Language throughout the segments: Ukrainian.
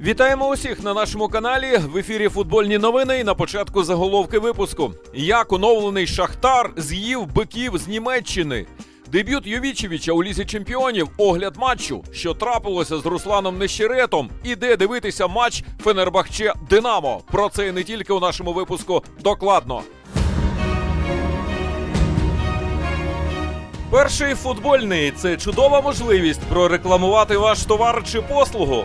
Вітаємо усіх на нашому каналі. В ефірі футбольні новини. І на початку заголовки випуску. Як оновлений Шахтар з'їв биків з Німеччини. Дебют Йовічевича у лізі чемпіонів, огляд матчу, що трапилося з Русланом Нещеретом, і де дивитися матч Фенербахче Динамо. Про це і не тільки у нашому випуску докладно. Перший футбольний це чудова можливість прорекламувати ваш товар чи послугу.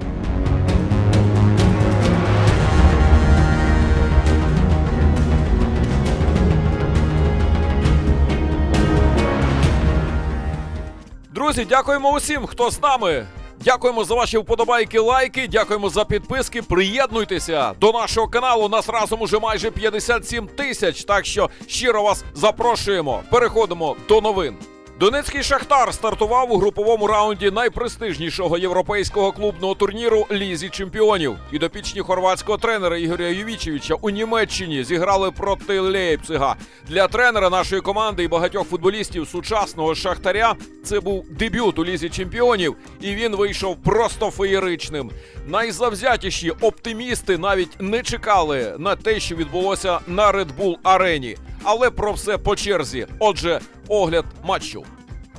Друзі, дякуємо усім, хто з нами. Дякуємо за ваші вподобайки, лайки. Дякуємо за підписки. Приєднуйтеся до нашого каналу. Нас разом уже майже 57 тисяч. Так що щиро вас запрошуємо. Переходимо до новин. Донецький Шахтар стартував у груповому раунді найпрестижнішого європейського клубного турніру Лізі Чемпіонів. Підопічні хорватського тренера Ігоря Ювічевича у Німеччині зіграли проти Лейпцига. Для тренера нашої команди і багатьох футболістів сучасного Шахтаря це був дебют у Лізі Чемпіонів, і він вийшов просто феєричним. Найзавзятіші оптимісти навіть не чекали на те, що відбулося на Red Bull арені. Але про все по черзі. Отже, огляд матчу.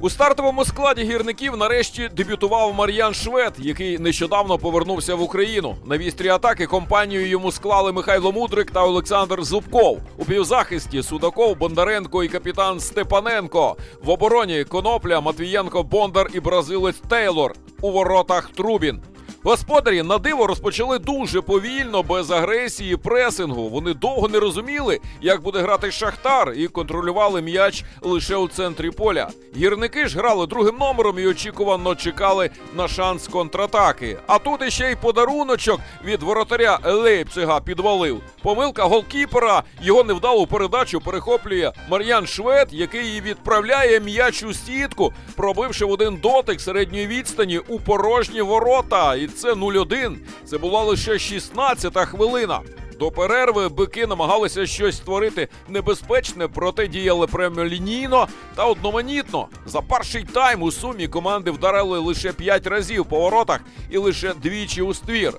У стартовому складі гірників нарешті дебютував Мар'ян Швед, який нещодавно повернувся в Україну. На вістрі атаки компанію йому склали Михайло Мудрик та Олександр Зубков. У півзахисті Судаков, Бондаренко і капітан Степаненко. В обороні Конопля, Матвієнко, Бондар і бразилець Тейлор. У воротах Трубін. Господарі на диво розпочали дуже повільно, без агресії, пресингу. Вони довго не розуміли, як буде грати Шахтар, і контролювали м'яч лише у центрі поля. Гірники ж грали другим номером і очікувано чекали на шанс контратаки. А тут іще й подаруночок від воротаря Лейпцига підвалив. Помилка голкіпера, його невдалу передачу перехоплює Мар'ян Швед, який і відправляє м'яч у сітку, пробивши в один дотик середньої відстані у порожні ворота. І це 0-1. Це була лише 16-та хвилина. До перерви бики намагалися щось створити небезпечне, проте діяли прямолінійно та одноманітно. За перший тайм у сумі команди вдарили лише 5 разів по воротах і лише двічі у ствір.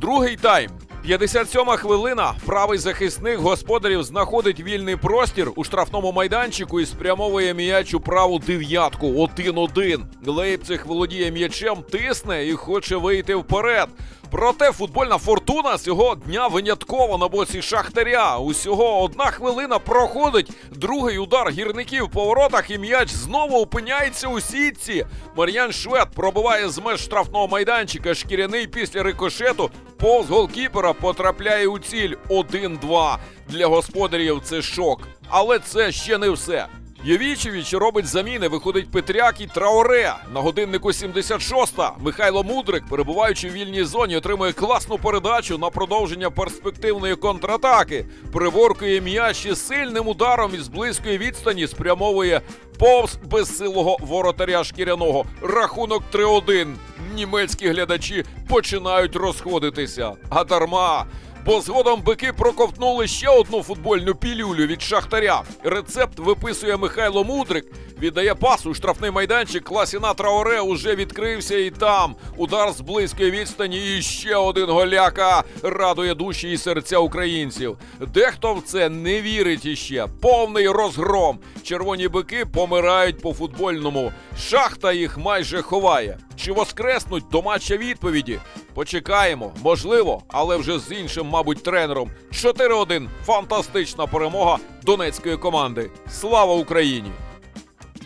Другий тайм. 57-ма хвилина. Правий захисник господарів знаходить вільний простір у штрафному майданчику і спрямовує м'яч у праву дев'ятку. 1-1. Лейпциг володіє м'ячем, тисне і хоче вийти вперед. Проте футбольна фортуна цього дня винятково на боці Шахтаря. Усього одна хвилина проходить. Другий удар гірників по воротах і м'яч знову опиняється у сітці. Мар'ян Швед пробиває з меж штрафного майданчика. Шкіряний після рикошету повз голкіпера потрапляє у ціль 1-2. Для господарів це шок. Але це ще не все. Євічевич робить заміни, виходить Петряк і Траоре. На годиннику 76-та Михайло Мудрик, перебуваючи в вільній зоні, отримує класну передачу на продовження перспективної контратаки. Приворкує м'яч і сильним ударом із близької відстані спрямовує повз безсилого воротаря шкіряного. Рахунок 3-1. Німецькі глядачі починають розходитися. А дарма. Бо згодом бики проковтнули ще одну футбольну пілюлю від шахтаря. Рецепт виписує Михайло Мудрик. Віддає пас у штрафний майданчик. Класіна Траоре уже відкрився і там. Удар з близької відстані. І ще один голяка радує душі і серця українців. Дехто в це не вірить іще. Повний розгром. Червоні бики помирають по футбольному. Шахта їх майже ховає. Чи воскреснуть до матча відповіді? Почекаємо, можливо, але вже з іншим, мабуть, тренером. 4-1. Фантастична перемога донецької команди. Слава Україні!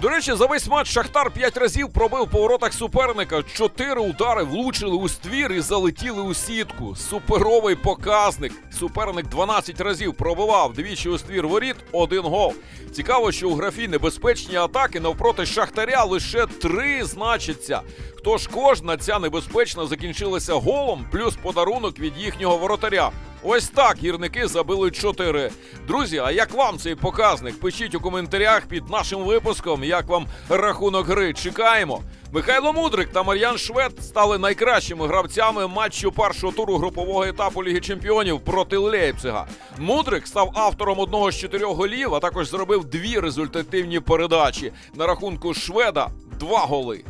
До речі, за весь матч Шахтар 5 разів пробив по воротах суперника. Чотири удари влучили у ствір і залетіли у сітку. Суперовий показник. Суперник 12 разів пробивав двічі у ствір воріт, один гол. Цікаво, що у графі небезпечні атаки навпроти Шахтаря лише три значаться. Тож кожна ця небезпечна закінчилася голом, плюс подарунок від їхнього воротаря. Ось так гірники забили 4. Друзі, а як вам цей показник? Пишіть у коментарях під нашим випуском, як вам рахунок гри. Чекаємо. Михайло Мудрик та Мар'ян Швед стали найкращими гравцями матчу першого туру групового етапу Ліги Чемпіонів проти Лейпцига. Мудрик став автором одного з чотирьох голів, а також зробив дві результативні передачі. На рахунку Шведа два голи.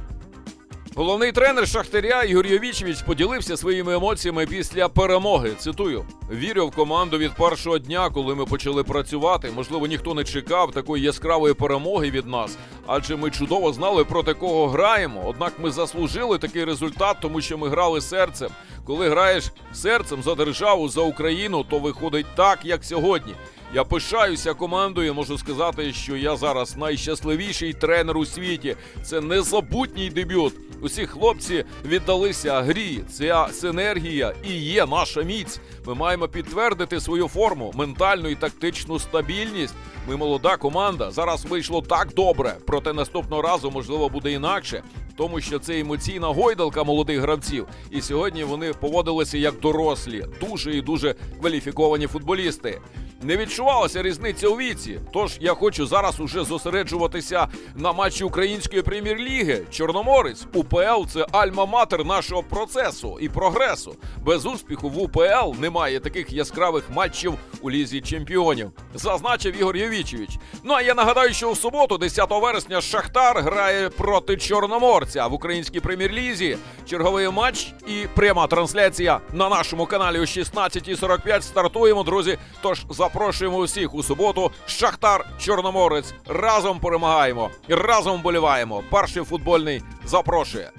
Головний тренер Шахтаря Ігор Йовічевич поділився своїми емоціями після перемоги. Цитую: вірю в команду від першого дня, коли ми почали працювати. Можливо, ніхто не чекав такої яскравої перемоги від нас, адже ми чудово знали проти кого граємо. Однак ми заслужили такий результат, тому що ми грали серцем. Коли граєш серцем за державу, за Україну, то виходить так, як сьогодні. Я пишаюся командою. Можу сказати, що я зараз найщасливіший тренер у світі. Це незабутній дебют. Усі хлопці віддалися грі. Ця синергія і є наша міць. Ми маємо підтвердити свою форму, ментальну і тактичну стабільність. Ми молода команда. Зараз вийшло так добре. Проте наступного разу можливо буде інакше. Тому що це емоційна гойдалка молодих гравців, і сьогодні вони поводилися як дорослі, дуже і дуже кваліфіковані футболісти. Не відчувалася різниця у віці. Тож я хочу зараз уже зосереджуватися на матчі української прем'єр-ліги. Чорноморець УПЛ це альма-матер нашого процесу і прогресу. Без успіху в УПЛ немає таких яскравих матчів у лізі чемпіонів. Зазначив Ігор Євічевич. Ну а я нагадаю, що у суботу, 10 вересня, Шахтар грає проти Чорноморця в українській прем'єр-лізі. Черговий матч і пряма трансляція на нашому каналі о 16.45 стартуємо, друзі. Тож запрошуємо усіх у суботу. Шахтар Чорноморець. Разом перемагаємо, разом боліваємо. Перший футбольний запрошує.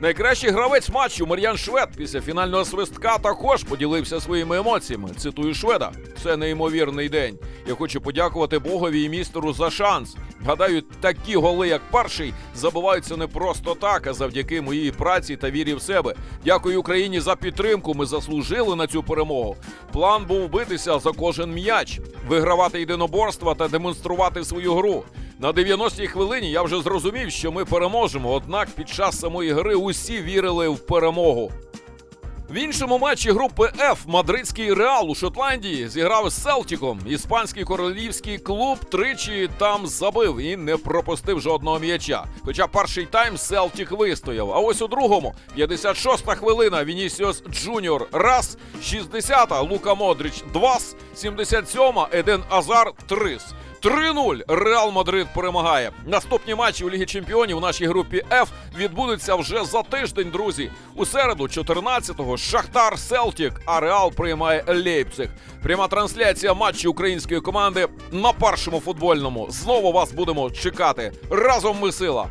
Найкращий гравець матчу Мар'ян Швед після фінального свистка також поділився своїми емоціями. Цитую Шведа: це неймовірний день. Я хочу подякувати Богові і містеру за шанс. Гадаю, такі голи, як перший, забуваються не просто так, а завдяки моїй праці та вірі в себе. Дякую Україні за підтримку. Ми заслужили на цю перемогу. План був битися за кожен м'яч, вигравати єдиноборства та демонструвати свою гру. На 90-й хвилині я вже зрозумів, що ми переможемо. Однак під час самої гри усі вірили в перемогу. В іншому матчі групи F мадридський Реал у Шотландії зіграв з Селтіком. Іспанський королівський клуб тричі там забив і не пропустив жодного м'яча. Хоча перший тайм Селтік вистояв. А ось у другому 56-та хвилина Вінісіос Джуніор раз, 60-та Лука Модрич двас, 77-та Еден Азар трис. 3-0 Реал Мадрид перемагає. Наступні матчі у Лігі Чемпіонів у нашій групі F відбудуться вже за тиждень, друзі. У середу, 14-го, Шахтар Селтік, а Реал приймає Лейпциг. Пряма трансляція матчу української команди на першому футбольному. Знову вас будемо чекати. Разом ми сила.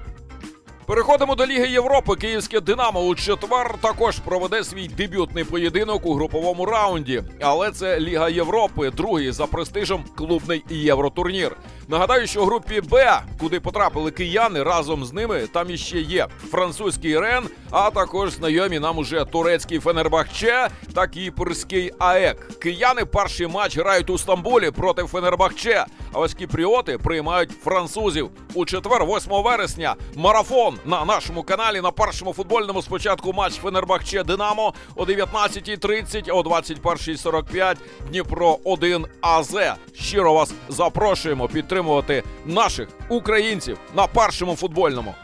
Переходимо до Ліги Європи. Київське Динамо у четвер також проведе свій дебютний поєдинок у груповому раунді. Але це Ліга Європи, другий за престижем клубний євротурнір. Нагадаю, що у групі Б, куди потрапили кияни, разом з ними там іще є французький Рен, а також знайомі нам уже турецький Фенербахче та кіпрський АЕК. Кияни перший матч грають у Стамбулі проти Фенербахче. А ось кіпріоти приймають французів у четвер, 8 вересня. Марафон на нашому каналі на першому футбольному спочатку матч Фенербахче Динамо о 19.30, о 21.45 Дніпро 1 АЗ. Щиро вас запрошуємо підтримувати наших українців на першому футбольному.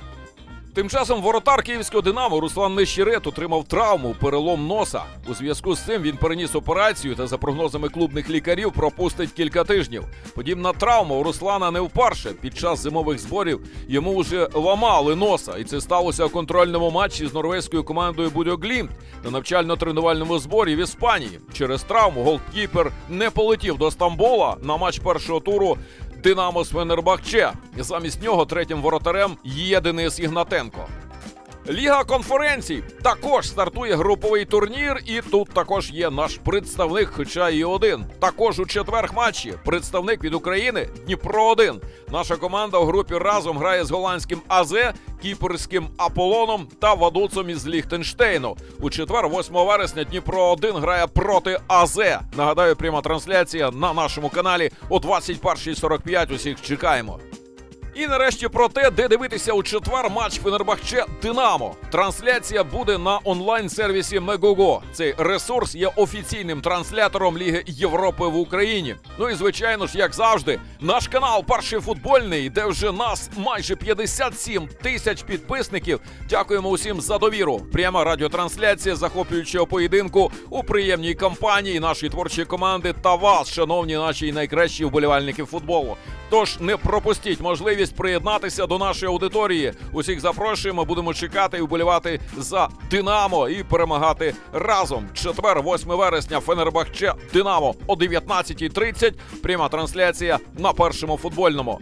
Тим часом воротар київського Динамо Руслан Нещерет отримав травму, перелом носа. У зв'язку з цим він переніс операцію та за прогнозами клубних лікарів пропустить кілька тижнів. Подібна травма у Руслана не вперше. Під час зимових зборів йому вже ламали носа, і це сталося у контрольному матчі з норвезькою командою Будьоглімт на навчально-тренувальному зборі в Іспанії. Через травму голкіпер не полетів до Стамбула на матч першого туру Динамо Свенербахче. Замість нього третім воротарем є Денис Ігнатенко. Ліга конференцій також стартує груповий турнір, і тут також є наш представник, хоча і один. Також у четверг матчі представник від України Дніпро 1 Наша команда у групі разом грає з голландським АЗ, кіпрським Аполоном та Вадуцом із Ліхтенштейну. У четвер, 8 вересня, Дніпро 1 грає проти АЗ. Нагадаю, пряма трансляція на нашому каналі о 21.45. Усіх чекаємо. І нарешті про те, де дивитися у четвер матч Фенербахче Динамо. Трансляція буде на онлайн-сервісі Мегого. Цей ресурс є офіційним транслятором Ліги Європи в Україні. Ну і звичайно ж, як завжди, наш канал Перший футбольний, де вже нас майже 57 тисяч підписників. Дякуємо усім за довіру. Пряма радіотрансляція захоплюючого поєдинку у приємній компанії нашої творчої команди та вас, шановні наші найкращі вболівальники футболу. Тож не пропустіть можливість приєднатися до нашої аудиторії. Усіх запрошуємо, будемо чекати і вболівати за Динамо і перемагати разом. Четвер, 8 вересня, Фенербахче Динамо о 19.30. Пряма трансляція на першому футбольному.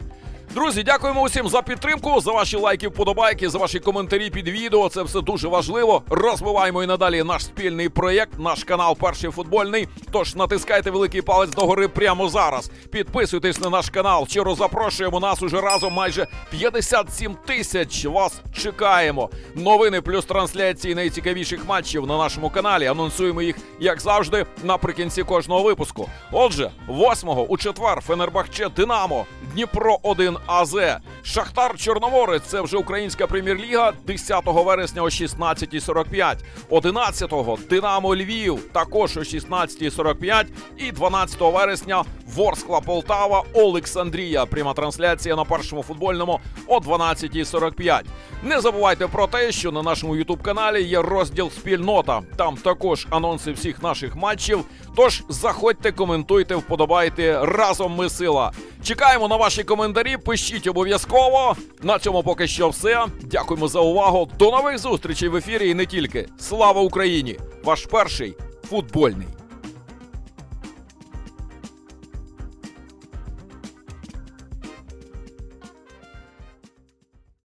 Друзі, дякуємо усім за підтримку, за ваші лайки, вподобайки, за ваші коментарі під відео. Це все дуже важливо. Розвиваємо і надалі наш спільний проєкт, наш канал Перший футбольний. Тож натискайте великий палець догори прямо зараз. Підписуйтесь на наш канал. Щиро запрошуємо нас уже разом майже 57 тисяч. Вас чекаємо. Новини плюс трансляції найцікавіших матчів на нашому каналі. Анонсуємо їх, як завжди, наприкінці кожного випуску. Отже, 8-го у четвер Фенербахче Динамо, Дніпро 1 АЗ, Шахтар Чорноморець. Це вже українська прем'єр-ліга 10 вересня о 16.45. 11-го Динамо Львів також о 16.45. І 12 вересня Ворскла Полтава Олександрія. Пряма трансляція на першому футбольному о 12.45. Не забувайте про те, що на нашому ютуб каналі є розділ спільнота. Там також анонси всіх наших матчів. Тож заходьте, коментуйте, вподобайте. Разом ми сила. Чекаємо на ваші коментарі. Пишіть обов'язково. На цьому поки що все. Дякуємо за увагу. До нових зустрічей в ефірі і не тільки. Слава Україні! Ваш перший футбольний.